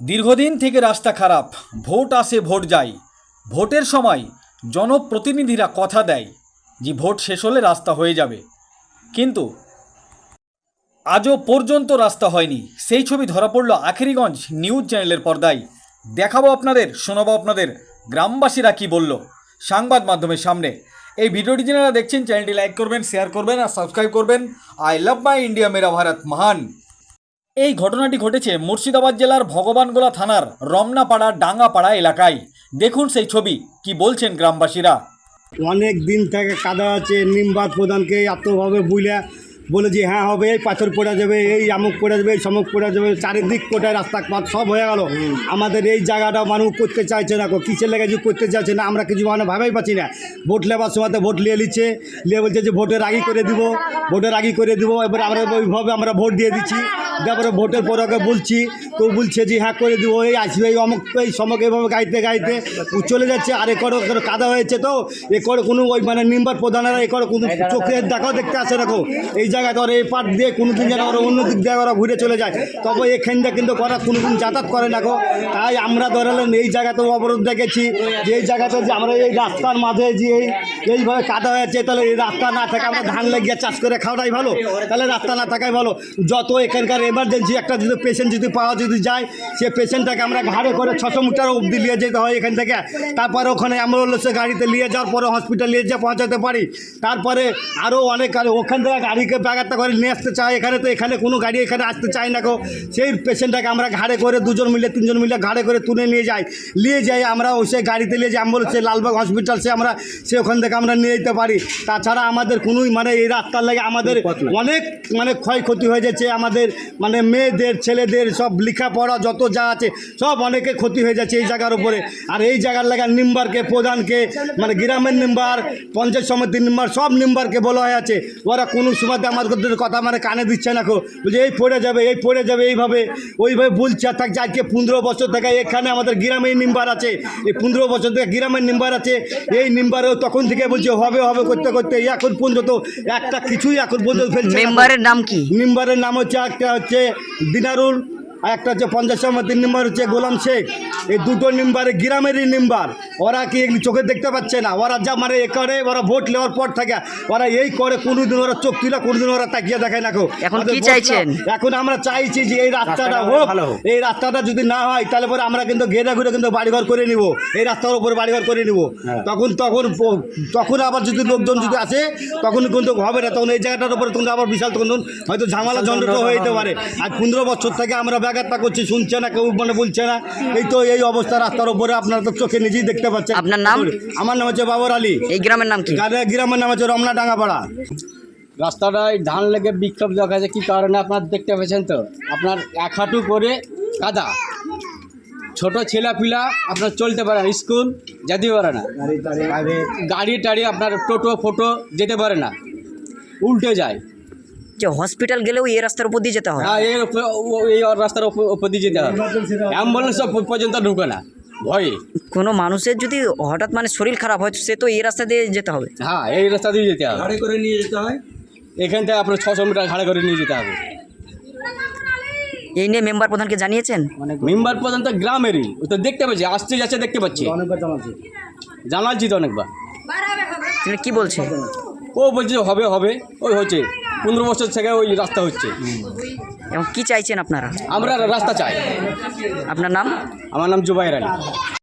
দীর্ঘদিন থেকে রাস্তা খারাপ, ভোট আসে, ভোট যায়। ভোটের সময় জনপ্রতিনিধিরা কথা দেয় যে ভোট শেষ হলে রাস্তা হয়ে যাবে। কিন্তু আজও পর্যন্ত রাস্তা হয়নি। সেই ছবি ধরা পড়ল আখেরিগঞ্জ নিউজ চ্যানেলের পর্দায়। দেখাবো আপনাদের, শোনাবো আপনাদের, গ্রামবাসীরা কি বলল সংবাদ মাধ্যমের সামনে। এই ভিডিওটি যারা দেখছেন, চ্যানেলটি লাইক করবেন, শেয়ার করবেন আর সাবস্ক্রাইব করবেন। আই লাভ মাই ইন্ডিয়া, মেরা ভারত, মহান। এই ঘটনাটি ঘটেছে মুর্শিদাবাদ জেলার ভগবানগোলা থানার রমনাপাড়া ডাঙ্গাপাড়া এলাকায়। দেখুন সেই ছবি কি বলছেন গ্রামবাসীরা? অনেক দিন থেকে কাদা আছে নিমবাদ প্রধানকে এতভাবে বুঝলে বলে যে হ্যাঁ হবে এই পাথর পড়ে যাবে এই আমুক পড়ে যাবে এই সমুক পড়ে যাবে চারিদিক কোটায় রাস্তা পাত সব হয়ে গেল। আমাদের এই জায়গাটা মানুষ করতে চাইছে না কিসের লেগে যে করতে চাইছে না আমরা কিছু মানে ভাবেই পাচ্ছি না। ভোট লেবার সময় ভোট নিয়ে নিচ্ছে নিয়ে বলছে যে ভোটের আগি করে দিব ভোটের আগি করে দিব এবার আমরা ওইভাবে আমরা ভোট দিয়ে দিচ্ছি। তারপরে ভোটের পর ওকে বলছি, তো বলছে যে হ্যাঁ করে দিব। এই আসবে, এই অমুক, এই সমক এভাবে গাইতে গাইতে চলে যাচ্ছে। আর একর কাদা হয়েছে তো একর কোনো ওই মানে নিম্বার প্রধানেরা একর কোনো চোখে দেখাও দেখতে আসে রাখো এই জায়গাটা ওরা এই পাট দিয়ে কোনো দিন যেন ওরা অন্য দিক দিয়ে ওরা ঘুরে চলে যায়। তবে এখান দিয়ে কিন্তু ওরা কোনো দিন যাতায়াত করে না তাই আমরা ধরালেন এই জায়গাতে অবরোধ দেখেছি যে, এই জায়গাতে যে আমরা এই রাস্তার মাঝে যে, এই, এইভাবে কাদা হয়েছে, তাহলে এই রাস্তা না থাকে আমরা ধান লাগিয়ে চাষ করে খাওয়াটাই ভালো। তাহলে রাস্তা না থাকাই ভালো। যত এখানকার এমার্জেন্সি একটা যদি পেশেন্ট যদি পাওয়া যদি যায় সে পেশেন্টটাকে আমরা ঘাড়ে করে ছশো মিটার অবধি নিয়ে যেতে হয় এখান থেকে। তারপরে ওখানে অ্যাম্বুলেন্সে গাড়িতে নিয়ে যাওয়ার পরে হসপিটাল নিয়ে যেয়ে পৌঁছাতে পারি। তারপরে আরও অনেক ওখান থেকে গাড়িকে ব্যাগারটা করে নিয়ে আসতে চায়। এখানে তো এখানে কোনো গাড়ি এখানে আসতে চায় না গো। সেই পেশেন্টটাকে আমরা ঘাড়ে করে দুজন মিলে তিনজন মিলে ঘাড়ে করে তুলে নিয়ে যাই। নিয়ে যাই আমরা ওই সেই গাড়িতে নিয়ে যাই অ্যাম্বুলেন্সে লালবাগ হসপিটাল সে আমরা সে ওখান থেকে আমরা নিয়ে যেতে পারি। তাছাড়া আমাদের কোনোই মানে এই রাস্তার লাগে আমাদের অনেক মানে ক্ষয়ক্ষতি হয়ে যাচ্ছে আমাদের মানে মেয়েদের ছেলেদের সব লেখাপড়া যত যা আছে সব অনেকে ক্ষতি হয়ে যাচ্ছে এই জায়গার উপরে। আর এই জায়গার লাগা নিম্বারকে প্রধানকে মানে গ্রামের নিম্বার পঞ্চায়েত সমিতির নিম্বার সব নিম্বারকে বলা হয়ে আছে। ওরা কোনো সময়তে আমাদের কথা মানে কানে দিচ্ছে না খো বলছে এই পড়ে যাবে এই পড়ে যাবে এইভাবে ওইভাবে বলছে। আর থাকছে আজকে পনেরো বছর থেকে এখানে আমাদের গ্রামের নিম্বার আছে। এই পনেরো বছর থেকে গ্রামের নিম্বার আছে। এই নিম্বারেও তখন থেকে বলছে হবে হবে করতে করতে এখন পর্যন্ত একটা কিছুই এখন পর্যন্ত ফেলছে। মেম্বারের নাম কি? নিম্বারের নাম হচ্ছে একটা হচ্ছে দিনারুল আর একটা হচ্ছে পঞ্চাশ নম্বর তিন নম্বর হচ্ছে গোলাম শেখ। এই দুটো নিম্বারে গ্রামেরই নিম্বার। ওরা কি এগুলি চোখে দেখতে পাচ্ছে না? ওরা যা মানে এ করে ওরা ভোট নেওয়ার পর থাকে ওরা এই করে কোনোদিন ওরা চোখ তুলে কোনোদিন ওরা তাকিয়ে দেখায় না গো। এখন কি চাইছেন? এখন আমরা চাইছি যে এই রাস্তাটা হোক এই রাস্তাটা যদি না হয় তাহলে পরে আমরা কিন্তু ঘেরে ঘুরে কিন্তু বাড়িঘর করে নিব। এই রাস্তার উপরে বাড়িঘর করে নিব। তখন তখন তখন আবার যদি লোকজন যদি আসে তখন কিন্তু হবে না। তখন এই জায়গাটার উপরে তখন আবার বিশাল তখন হয়তো ঝামেলা ঝঞ্ঝট হয়ে যেতে পারে। আর পনেরো বছর থেকে আমরা ব্যাঘাতটা করছি শুনছে না কেউ মানে বলছে না। এই তো এই অবস্থা রাস্তার উপরে আপনার তো চোখে নিজেই দেখতে পাচ্ছেন আপনার নাম? আমার নাম হচ্ছে বাবর আলী। এই গ্রামের নাম কি? গ্রামের নাম হচ্ছে রমনা ডাঙ্গাপাড়া। রাস্তাটায় ধান লেগে বিক্ষোভ দেখাচ্ছে কি কারণে আপনার দেখতে পেয়েছেন তো? আপনার এক হাঁটু করে কাদা। ছোট ছেলেপিলা আপনার চলতে পারে না স্কুল যেতে পারে না। গাড়ি টাড়ি আপনার টোটো ফোটো যেতে পারে না উল্টে যায়। যে হসপিটাল গেলেও এই রাস্তার উপর দিয়ে যেতে হয়। হ্যাঁ এই ওপ- ও- এই রাস্তার ওপর দিয়ে যেতে হবে অ্যাম্বুলেন্স পর্যন্ত ঢুকে না। ভয়ে? কোনো মানুষের যদি হঠাৎ মানে শরীর খারাপ হয় সে তো এই রাস্তা দিয়ে যেতে হবে। হ্যাঁ এই রাস্তা দিয়ে যেতে হবে। গাড়ি করে নিয়ে যেতে হয়? এখান থেকে আপনার ছশো মিটার ঘাড়ে করে নিয়ে যেতে হবে। এই নিয়ে মেম্বার প্রধানকে জানিয়েছেন? মেম্বার প্রধান তো গ্রামেরই। ও তো দেখতে পাচ্ছি আসছে যাচ্ছে দেখতে পাচ্ছি। অনেকবার জানাচ্ছি। জানাচ্ছি তো অনেকবার। তিনি কি বলছে? ও বলছে হবে হবে। ওই হচ্ছে। পনেরো বছর থেকে ওই রাস্তা হচ্ছে। এবং কি চাইছেন আপনারা? আমরা রাস্তা চাই। আপনার নাম? আমার নাম জুবাইর আলী।